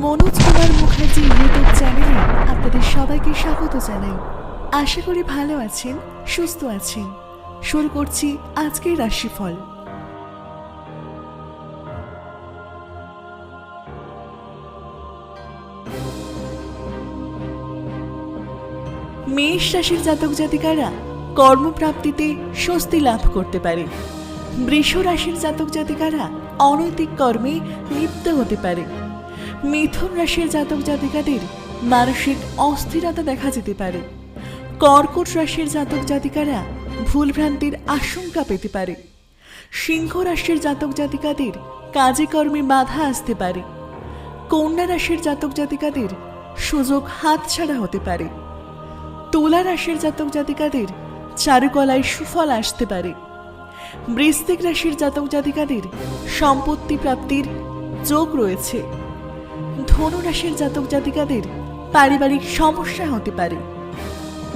Manoj Kumar Mukherjee YouTube চ্যানেলে আপনাদের সবাইকে স্বাগত জানাই। আশা করি ভালো আছেন, সুস্থ আছেন। শুরু করছি আজকের রাশিফল। মেষ রাশির জাতক জাতিকারা কর্মপ্রাপ্তিতে স্বস্তি লাভ করতে পারে। বৃষ রাশির জাতক জাতিকারা অনৈতিক কর্মে লিপ্ত হতে পারে। মিথুন রাশির জাতক জাতিকাদের মানসিক অস্থিরতা দেখা যেতে পারে। কর্কট রাশির জাতক জাতিকারা ভুলভ্রান্তির আশঙ্কা পেতে পারে। সিংহ রাশির জাতক জাতিকাদের কাজে কর্মে বাধা আসতে পারে। কন্যা রাশির জাতক জাতিকাদের সুযোগ হাতছাড়া হতে পারে। তুলা রাশির জাতক জাতিকাদের চারুকলায় সুফল আসতে পারে। বৃশ্চিক রাশির জাতক জাতিকাদের সম্পত্তি প্রাপ্তির যোগ রয়েছে। ধনু রাশির জাতক জাতিকাদের পারিবারিক সমস্যা হতে পারে।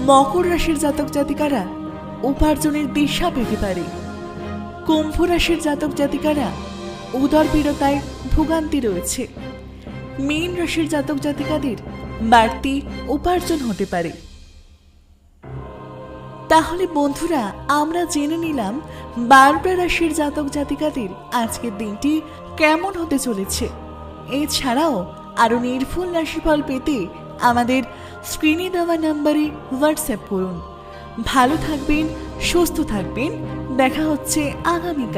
মকর রাশির জাতক জাতিকারা উপার্জনের দিশা পেতে পারে। কুম্ভ রাশির জাতক জাতিকারা উদরপীড়তায় ভোগান্তি রয়েছে। মীন রাশির জাতক জাতিকাদের বাড়তি উপার্জন হতে পারে। তাহলে বন্ধুরা, আমরা জেনে নিলাম বারোটা রাশির জাতক জাতিকাদের আজকের দিনটি কেমন হতে চলেছে। এছাড়াও আরও নির্ভুল রাশিফল পেতে আমাদের স্ক্রিনে দেওয়া নাম্বারে হোয়াটসঅ্যাপ করুন। ভালো থাকবেন, সুস্থ থাকবেন। দেখা হচ্ছে আগামীকাল।